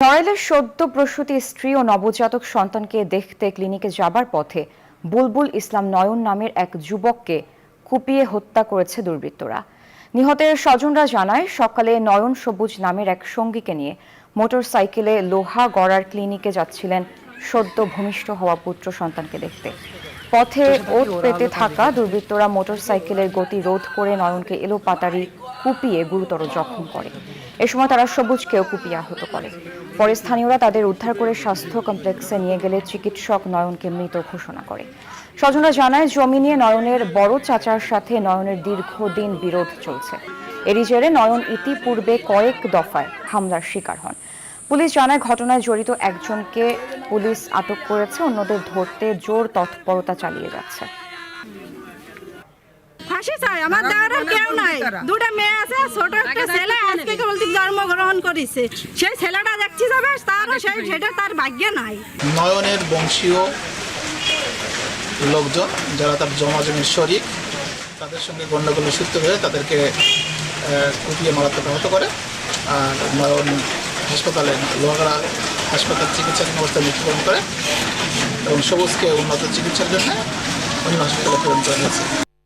নড়াইলের সদ্য প্রসূতি স্ত্রী ও নবজাতক সন্তানকে দেখতে ক্লিনিকে যাবার পথে বুলবুল ইসলাম নয়ন নামের এক যুবককে কুপিয়ে হত্যা করেছে দুর্বৃত্তরা। নিহতের স্বজনরা জানায়, সকালে নয়ন সবুজ নামের এক সঙ্গীকে নিয়ে মোটরসাইকেলে লোহা গড়ার ক্লিনিকে যাচ্ছিলেন সদ্য ভূমিষ্ঠ হওয়া পুত্র সন্তানকে দেখতে। পথে ওত পেতে থাকা দুর্বৃত্তরা মোটরসাইকেলের গতি রোধ করে নয়নকে এলোপাতাড়ি কুপিয়ে গুরুতর জখম করে। এ সময় তারা সবুজকেও কুপিয়ে আহত করে। পরে স্থানীয়রা তাদের উদ্ধার করে স্বাস্থ্য কমপ্লেক্সে নিয়ে গেলে চিকিৎসক নয়নকে মৃত ঘোষণা করে। স্বজনরা জানায় জমি নিয়ে নয়নের বড় চাচার সাথে নয়নের দীর্ঘদিন বিরোধ চলছে। এরই জেরে নয়ন ইতিপূর্বে কয়েক দফায় হামলার শিকার হন। পুলিশ জানায় ঘটনায় জড়িত একজনকে পুলিশ আটক করেছে অন্যদের ধরতে জোর তৎপরতা চালিয়ে যাচ্ছে। ফাঁসি চাই আমার দেওয়ার কেউ নাই। দুটা মেয়ে আছে ছোট একটা ছেলে আজকে কেবল জন্মগ্রহণ করেছে। সেই ছেলেটা দেখছি যাবে তার সেই সেটা তার ভাগ্যে নাই। নয়নের বংশীয় লোকজন যারা তার জমাজমির শরিক তাদের সঙ্গে গণ্ডগোলের সূত্র হয়ে তাদেরকে আহ, কুপিয়ে মারাত্মক আহত করে। আর নয়ন হাসপাতালে লোহাগড়া হাসপাতাল চিকিৎসাধীন অবস্থায় মৃত্যুবরণ করে এবং সবুজকে উন্নত চিকিৎসার জন্য অন্য হাসপাতালে প্রেরণ করা হয়েছে।